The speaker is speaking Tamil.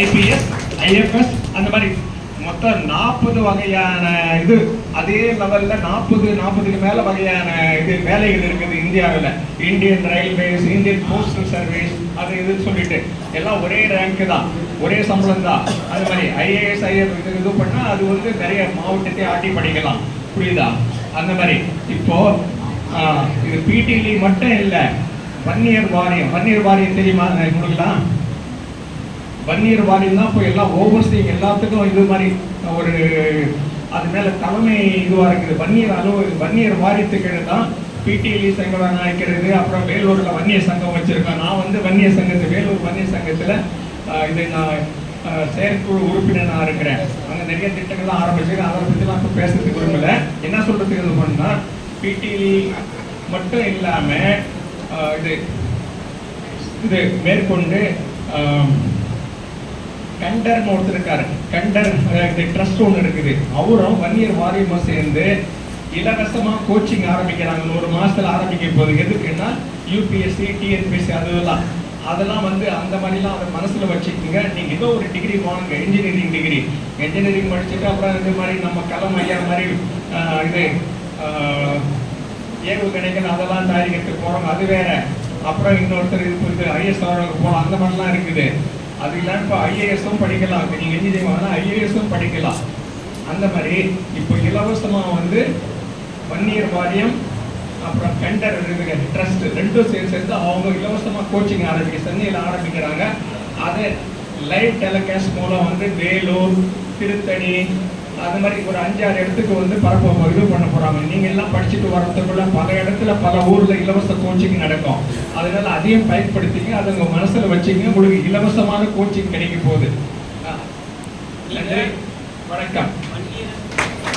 ஐபிஎஸ் ஐஎஃப்எஸ் அந்த மாதிரி மொத்தம் நாற்பது வகையான இது. அதே லெவலில் நாற்பது நாற்பதுக்கு மேலே வகையான இது வேலைகள் இருக்குது இந்தியாவில். Indian railways Indian postal service அது இதுன்னு சொல்லிட்டு. எல்லாம் ஒரே ரேங்க்கு தான். ஒரே சம்பளம் தான். அது மாதிரி ஐஏஎஸ் ஐஎஃப் இது இது பண்ணால் அது வந்து நிறைய மாவட்டத்தை ஆட்டி படிக்கலாம். புரியுதா? அந்த மாதிரி. இப்போது இது பிடிலி மட்டும் இல்லை. வன்னியர் வாரியம். வன்னியர் வாரியம் தெரியுமா? உங்களுக்குலாம் வன்னியர் வாரியம் தான் இப்போ எல்லாம் ஓவர்சீங் எல்லாத்துக்கும் இது மாதிரி ஒரு அது மேலே தலைமை இதுவாக இருக்குது. வன்னியர் அளவு வன்னியர் வாரியத்துக்கு தான் பிடிஎல்இ சங்கம் நினைக்கிறது. அப்புறம் வேலூரில் வன்னியர் சங்கம் வச்சுருக்கேன் நான் வந்து வன்னியர் சங்கத்து வேலூர் வன்னியர் சங்கத்தில் இது நான் செயற்குழு உறுப்பினராக இருக்கிறேன். அங்கே நிறைய திட்டங்கள்லாம் ஆரம்பிச்சிருக்கேன். அதை பற்றிலாம் இப்போ பேசுறதுக்கு விரும்பல. என்ன சொல்கிறதுக்கு இது பண்ணால் பிடிஎல்இ மட்டும் இல்லாமல் இது இது மேற்கொண்டு கண்டர்னு ஒருத்தர் இருக்காரு கண்டர் இது ட்ரஸ்ட் ஒன்று இருக்குது. அவரும் வன்னியர் வாரியமும் சேர்ந்து இலவசமாக கோச்சிங் ஆரம்பிக்கிறாங்க. ஒரு மாதத்தில் ஆரம்பிக்க போகுது. எதுக்குன்னா யூபிஎஸ்சி டிஎன்பிஎஸ்சி அதுலாம் அதெல்லாம். வந்து அந்த மாதிரிலாம் அதை மனசில் வச்சுக்கோங்க. நீங்கள் ஏதோ ஒரு டிகிரி வாங்க இன்ஜினியரிங் டிகிரி இன்ஜினியரிங் படிச்சுட்டு அப்புறம் இந்த மாதிரி நம்ம கலம் ஐயா மாதிரி இது ஏவு ஏவுகணைகள் அதெல்லாம் தயாரிக்கிறதுக்கு போகிறோம் அது வேற. அப்புறம் இன்னொருத்தர் இது ஐஎஸ் போகலாம். அந்த மாதிரிலாம் இருக்குது. அது இல்லாம இப்போ ஐஏஎஸும் படிக்கலாம். இப்போ நீங்கள் என்ன ஐஏஎஸும் படிக்கலாம். அந்த மாதிரி இப்போ இலவசமா வந்து வன்னியர் வாரியம் அப்புறம் கண்டர் ட்ரஸ்ட் ரெண்டும் சேர்ந்து சேர்ந்து அவங்க இலவசமா கோச்சிங் ஆரம்பிக்க சென்னையில் ஆரம்பிக்கிறாங்க. அதை லைவ் டெலிகாஸ்ட் மூலம் வந்து வேலூர் திருத்தணி அது மாதிரி ஒரு அஞ்சாறு இடத்துக்கு வந்து பரப்ப இது பண்ண போறாங்க. நீங்க எல்லாம் படிச்சுட்டு வரத்துக்குள்ள பல இடத்துல பல ஊர்ல இலவச கோச்சிங் நடக்கும். அதனால அதையும் பயன்படுத்திங்க அதை உங்கள் மனசுல வச்சுங்க. உங்களுக்கு இலவசமான கோச்சிங் கிடைக்க போகுது. நன்றி. வணக்கம்.